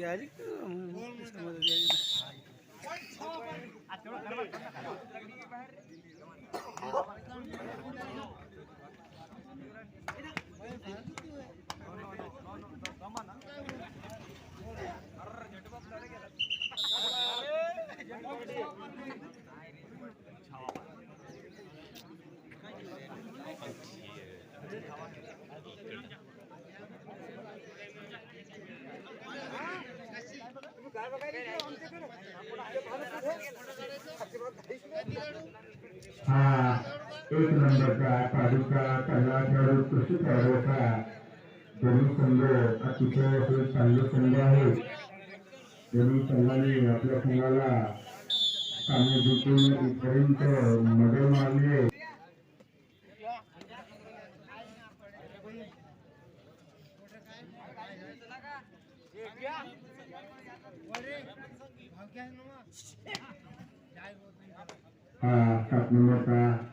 Thank you. एक नंबरचा पहिला खेळाडू कृषी दोन्ही संघ चांगले संघ आहे दोन्ही संघाने आपल्या संघाला सामने जिंकून इथपर्यंत मदत मारली हा सात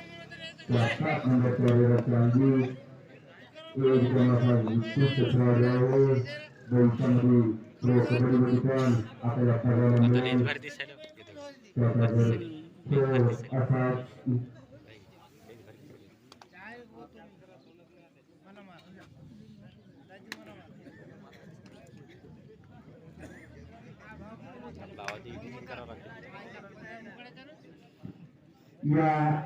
Bapak Anda Prawirat Lanjut Lalu Kemasan Yusuf Ketrawawo Dan Sandi Lalu berikan Apa yang pada gitu. gitu. Ya,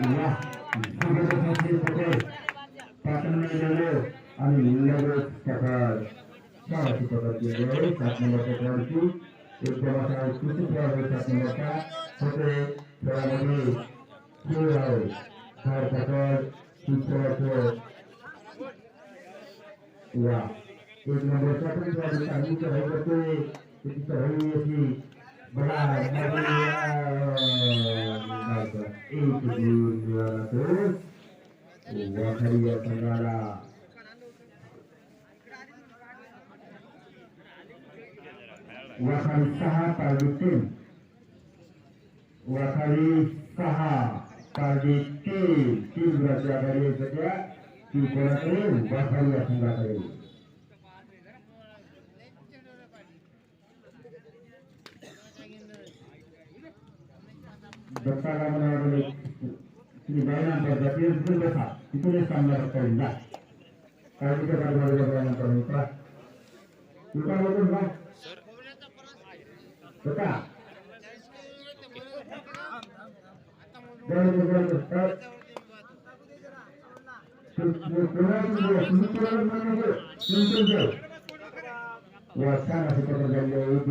Ya, itu iya. nomor saudara. Ulah kali saha tajutu. Ulah kali saha tajutu. Tu berarti ada dua segera. Tu kena tu, bahkan ini bayangan berbagai yang sudah biasa itu yang standar terindah kalau kita kan baru ada bayangan terindah kita mau turun kan kita jangan turun kan Wahsana seperti yang dulu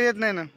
येत नाही ना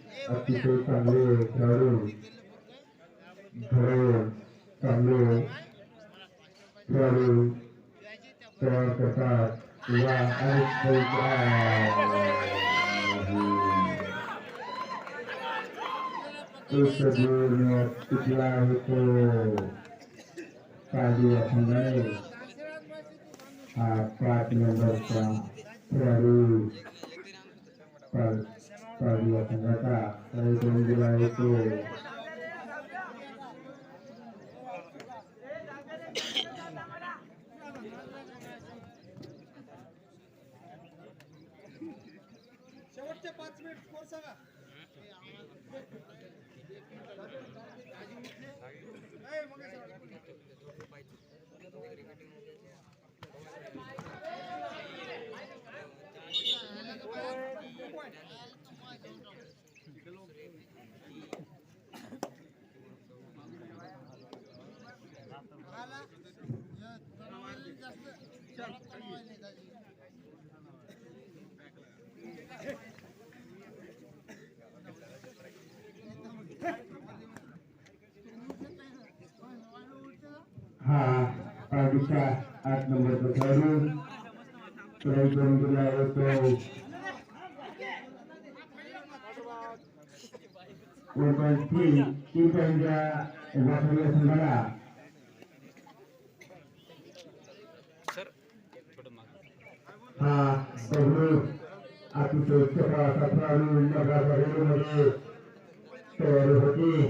अतिशय चांगले खेळाडू घडवून चांगले खेळाडू तयार करतात या अनेक टिकला होतो काळजी असणारे हा पाच नंबरचा खेळाडू Sabi at ang kata, ay आठ नंबरचा खेळाडू वन पॉईंट थ्री तीन पॉईंटच्या वाटलेल्या संघाला हा सगळं अतिशय सतरा सतरा नंबरचा खेळाडू मध्ये तयार होती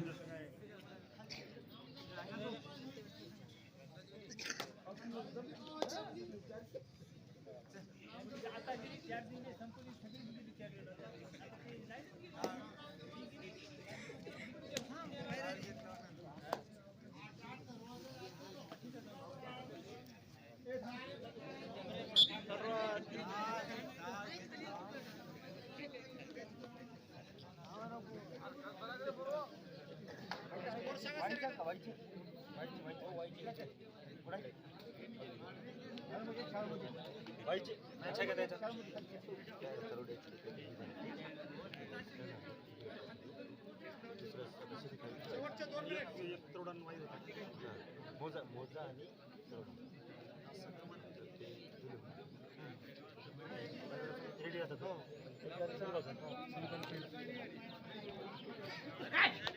मोजा मोजा आणि रेडी असतात